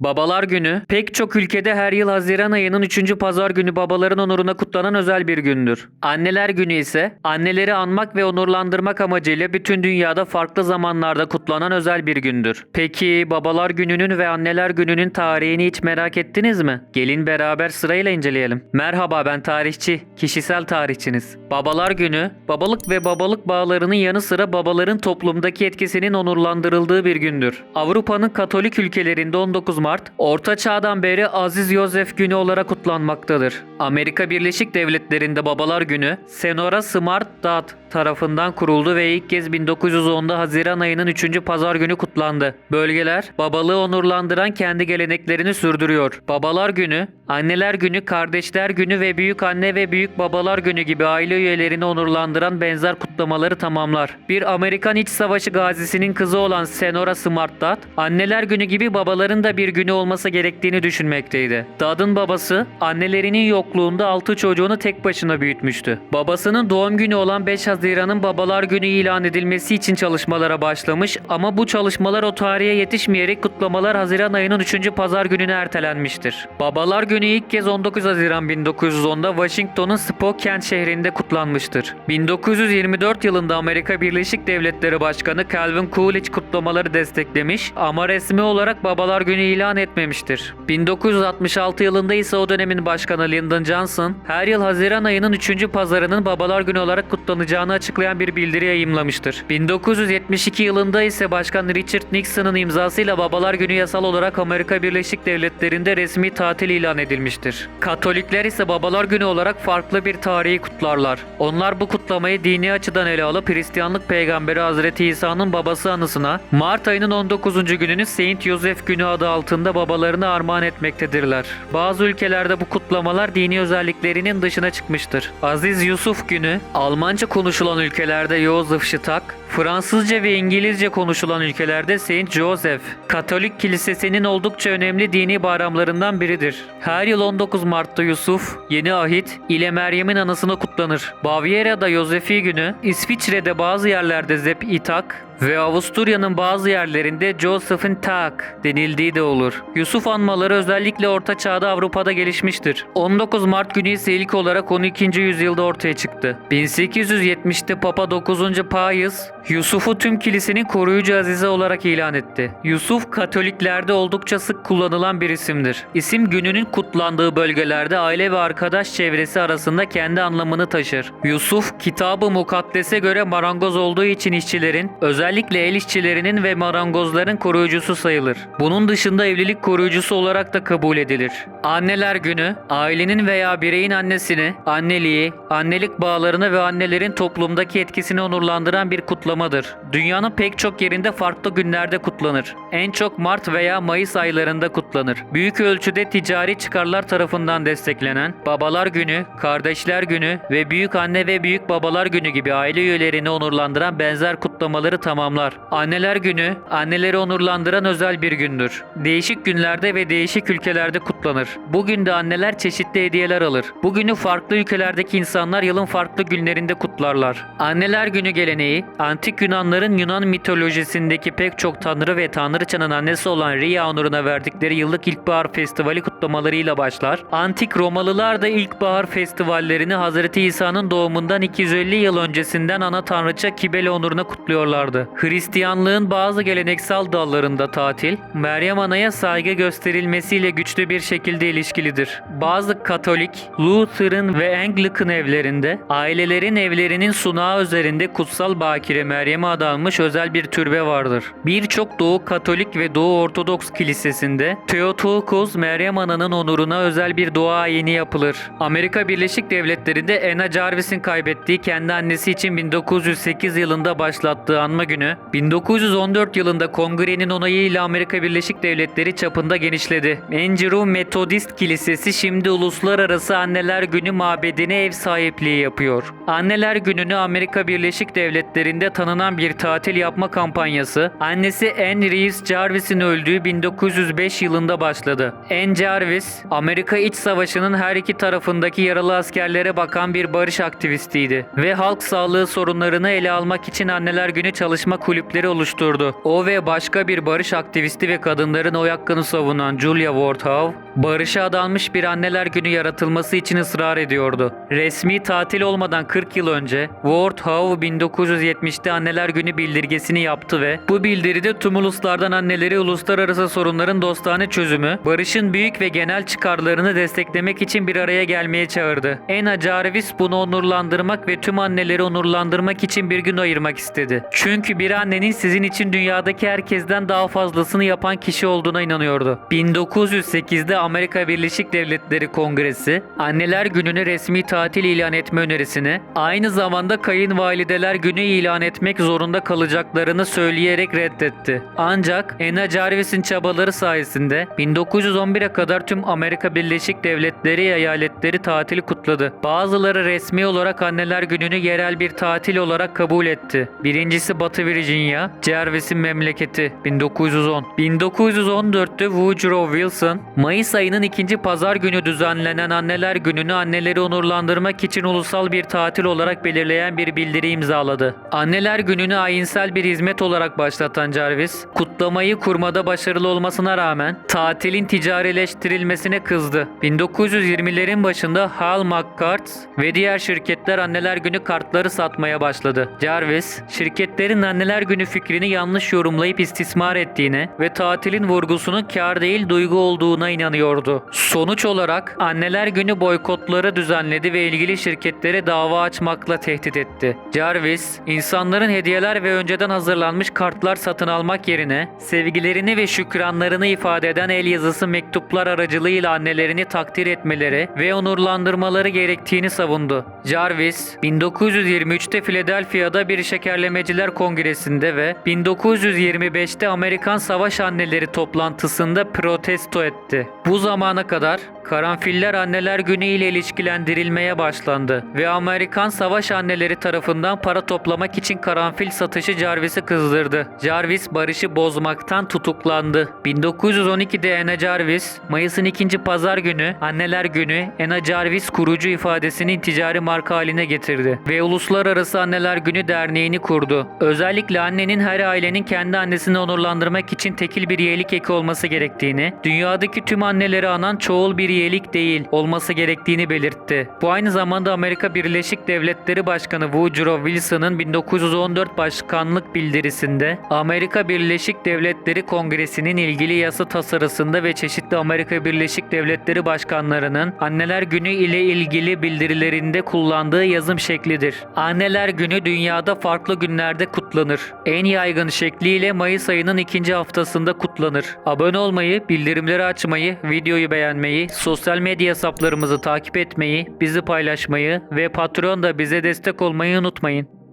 Babalar Günü pek çok ülkede her yıl Haziran ayının 3. pazar günü babaların onuruna kutlanan özel bir gündür. Anneler Günü ise anneleri anmak ve onurlandırmak amacıyla bütün dünyada farklı zamanlarda kutlanan özel bir gündür. Peki Babalar Günü'nün ve Anneler Günü'nün tarihini hiç merak ettiniz mi? Gelin beraber sırayla inceleyelim. Merhaba ben tarihçi, kişisel tarihçiniz. Babalar Günü, babalık ve babalık bağlarının yanı sıra babaların toplumdaki etkisinin onurlandırıldığı bir gündür. Avrupa'nın Katolik ülkelerinde 19 Mart, Orta Çağ'dan beri Aziz Yosef Günü olarak kutlanmaktadır. Amerika Birleşik Devletleri'nde Babalar Günü, Senora Smart Dad tarafından kuruldu ve ilk kez 1910'da Haziran ayının 3. pazar günü kutlandı. Bölgeler babalığı onurlandıran kendi geleneklerini sürdürüyor. Babalar Günü, Anneler Günü, Kardeşler Günü ve Büyük Anne ve Büyük Babalar Günü gibi aile üyelerini onurlandıran benzer kutlamaları tamamlar. Bir Amerikan İç Savaşı gazisinin kızı olan Senora Smart Dad, Anneler Günü gibi babaların da bir günü olması gerektiğini düşünmekteydi. Dad'ın babası annelerinin yokluğunda 6 çocuğunu tek başına büyütmüştü. Babasının doğum günü olan 5 Haziran'ın Babalar Günü ilan edilmesi için çalışmalara başlamış ama bu çalışmalar o tarihe yetişmeyerek kutlamalar Haziran ayının 3. pazar gününe ertelenmiştir. Babalar Günü ilk kez 19 Haziran 1910'da Washington'un Spokane şehrinde kutlanmıştır. 1924 yılında Amerika Birleşik Devletleri Başkanı Calvin Coolidge kutlamaları desteklemiş ama resmi olarak Babalar Günü ilan etmemiştir. 1966 yılında ise o dönemin başkanı Lyndon Johnson her yıl Haziran ayının 3. pazarının Babalar Günü olarak kutlanacağını açıklayan bir bildiri yayımlamıştır. 1972 yılında ise Başkan Richard Nixon'ın imzasıyla Babalar Günü yasal olarak Amerika Birleşik Devletleri'nde resmi tatil ilan edilmiştir. Katolikler ise Babalar Günü olarak farklı bir tarihi kutlarlar. Onlar bu kutlamayı dini açıdan ele alıp Hristiyanlık peygamberi Hazreti İsa'nın babası anısına Mart ayının 19. gününü Saint Joseph Günü adı altında babalarını armağan etmektedirler. Bazı ülkelerde bu kutlamalar dini özelliklerinin dışına çıkmıştır. Aziz Yusuf Günü, Almanca konuşulan ülkelerde Joseph Stag, Fransızca ve İngilizce konuşulan ülkelerde Saint Joseph, Katolik kilisesinin oldukça önemli dini bayramlarından biridir. Her yıl 19 Mart'ta Yusuf, Yeni Ahit ile Meryem'in anısını kutlanır. Bavyera'da Yosefi günü, İsviçre'de bazı yerlerde Zep İtak ve Avusturya'nın bazı yerlerinde Joseph'in Tag denildiği de olur. Yusuf anmaları özellikle Orta Çağ'da Avrupa'da gelişmiştir. 19 Mart günü ise ilk olarak 12. yüzyılda ortaya çıktı. 1870'te Papa 9. Pius, Yusuf'u tüm kilisenin koruyucu azize olarak ilan etti. Yusuf Katoliklerde oldukça sık kullanılan bir isimdir. İsim gününün kutlandığı bölgelerde aile ve arkadaş çevresi arasında kendi anlamını taşır. Yusuf kitabı mukaddese göre marangoz olduğu için işçilerin, özellikle el işçilerinin ve marangozların koruyucusu sayılır. Bunun dışında evlilik koruyucusu olarak da kabul edilir. Anneler günü, ailenin veya bireyin annesini, anneliği, annelik bağlarını ve annelerin toplumdaki etkisini onurlandıran bir kutlamadır. Dünyanın pek çok yerinde farklı günlerde kutlanır. En çok Mart veya Mayıs aylarında kutlanır. Büyük ölçüde ticari çıkarlar tarafından desteklenen Babalar Günü, Kardeşler Günü ve Büyük Anne ve Büyük Babalar Günü gibi aile üyelerini onurlandıran benzer kutlamaları tamamlar. Anneler Günü, anneleri onurlandıran özel bir gündür. Değişik günlerde ve değişik ülkelerde kutlanır. Bugün de anneler çeşitli hediyeler alır. Bugünü farklı ülkelerdeki insanlar yılın farklı günlerinde kutlarlar. Anneler Günü geleneği, antik Yunanların Yunan mitolojisindeki pek çok tanrı ve tanrıçanın annesi olan Rhea onuruna verdikleri yıllık ilkbahar festivali kutlamalarıyla başlar. Antik Romalılar da ilkbahar festivallerini Hazreti İsa'nın doğumundan 250 yıl öncesinden ana tanrıça Kibele onuruna kutluyorlardı. Hristiyanlığın bazı geleneksel dallarında tatil, Meryem Ana'ya saygı gösterilmesiyle güçlü bir şekilde ilişkilidir. Bazı Katolik, Lutheran ve Anglican evlerinde ailelerin evlerinin sunağı üzerinde kutsal bakire Meryem'e adanmış özel bir türbe vardır. Birçok Doğu Katolik ve Doğu Ortodoks kilisesinde Theotokos Meryem Ana'nın onuruna özel bir dua ayini yapılır. Amerika Birleşik Devletleri'nde Anna Jarvis'in kaybettiği kendi annesi için 1908 yılında başlattığı anma günü, 1914 yılında kongrenin onayıyla Amerika Birleşik Devletleri çapında genişledi. Andrew Methodist Kilisesi şimdi Uluslararası Anneler Günü mabedine ev sahipliği yapıyor. Anneler Günü'nü Amerika Birleşik Devletleri'nde tanınan bir tatil yapma kampanyası, annesi Anne Reeves Jarvis'in öldüğü 1905 yılında başladı. Anne Jarvis, Amerika İç Savaşı'nın her iki tarafındaki yaralı askerlere bakan bir barış aktivistiydi ve halk sağlığı sorunlarını ele almak için Anneler Günü çalışmaları dayanışma kulüpleri oluşturdu. O ve başka bir barış aktivisti ve kadınların oy hakkını savunan Julia Warthow, barışa adanmış bir anneler günü yaratılması için ısrar ediyordu. Resmi tatil olmadan 40 yıl önce Warthow 1970'te Anneler Günü bildirgesini yaptı ve bu bildiride tüm uluslardan anneleri uluslararası sorunların dostane çözümü, barışın büyük ve genel çıkarlarını desteklemek için bir araya gelmeye çağırdı. Ena Jarvis bunu onurlandırmak ve tüm anneleri onurlandırmak için bir gün ayırmak istedi. Çünkü bir annenin sizin için dünyadaki herkesten daha fazlasını yapan kişi olduğuna inanıyordu. 1908'de Amerika Birleşik Devletleri Kongresi, Anneler Günü'nü resmi tatil ilan etme önerisini, aynı zamanda kayınvalideler günü ilan etmek zorunda kalacaklarını söyleyerek reddetti. Ancak Ena Jarvis'in çabaları sayesinde 1911'e kadar tüm Amerika Birleşik Devletleri eyaletleri tatili kutladı. Bazıları resmi olarak Anneler Günü'nü yerel bir tatil olarak kabul etti. Birincisi Batı Virginia, Jarvis'in memleketi 1910. 1914'te Woodrow Wilson, Mayıs ayının ikinci pazar günü düzenlenen Anneler Günü'nü anneleri onurlandırmak için ulusal bir tatil olarak belirleyen bir bildiri imzaladı. Anneler Günü'nü ayinsel bir hizmet olarak başlatan Jarvis, kutlamayı kurmada başarılı olmasına rağmen tatilin ticarileştirilmesine kızdı. 1920'lerin başında Hal McCart ve diğer şirketler Anneler Günü kartları satmaya başladı. Jarvis, şirketlerin Anneler Günü fikrini yanlış yorumlayıp istismar ettiğine ve tatilin vurgusunun kar değil duygu olduğuna inanıyordu. Sonuç olarak Anneler Günü boykotları düzenledi ve ilgili şirketlere dava açmakla tehdit etti. Jarvis, insanların hediyeler ve önceden hazırlanmış kartlar satın almak yerine sevgilerini ve şükranlarını ifade eden el yazısı mektuplar aracılığıyla annelerini takdir etmeleri ve onurlandırmaları gerektiğini savundu. Jarvis, 1923'te Philadelphia'da bir şekerlemeciler kongresinde ve 1925'te Amerikan Savaş Anneleri toplantısında protesto etti. Bu zamana kadar karanfiller Anneler Günü ile ilişkilendirilmeye başlandı ve Amerikan Savaş Anneleri tarafından para toplamak için karanfil satışı Jarvis'i kızdırdı. Jarvis barışı bozmaktan tutuklandı. 1912'de Anna Jarvis, Mayıs'ın ikinci pazar günü Anneler Günü Anna Jarvis kurucu ifadesini ticari marka haline getirdi ve Uluslararası Anneler Günü Derneği'ni kurdu. Özellikle annenin her ailenin kendi annesini onurlandırmak için tekil bir yeğlik eki olması gerektiğini, dünyadaki tüm anneleri anan çoğul bir yeğlik değil olması gerektiğini belirtti. Bu aynı zamanda Amerika Birleşik Devletleri Başkanı Woodrow Wilson'ın 1914 başkanlık bildirisinde Amerika Birleşik Devletleri Kongresi'nin ilgili yasa tasarısında ve çeşitli Amerika Birleşik Devletleri başkanlarının Anneler Günü ile ilgili bildirilerinde kullandığı yazım şeklidir. Anneler Günü dünyada farklı günlerde kutlanır. En yaygın şekliyle Mayıs ayının ikinci haftasında kutlanır. Abone olmayı, bildirimleri açmayı, videoyu beğenmeyi, sosyal medya hesaplarımızı takip etmeyi, bizi paylaşmayı ve Patreon'da bize destek olmayı unutmayın.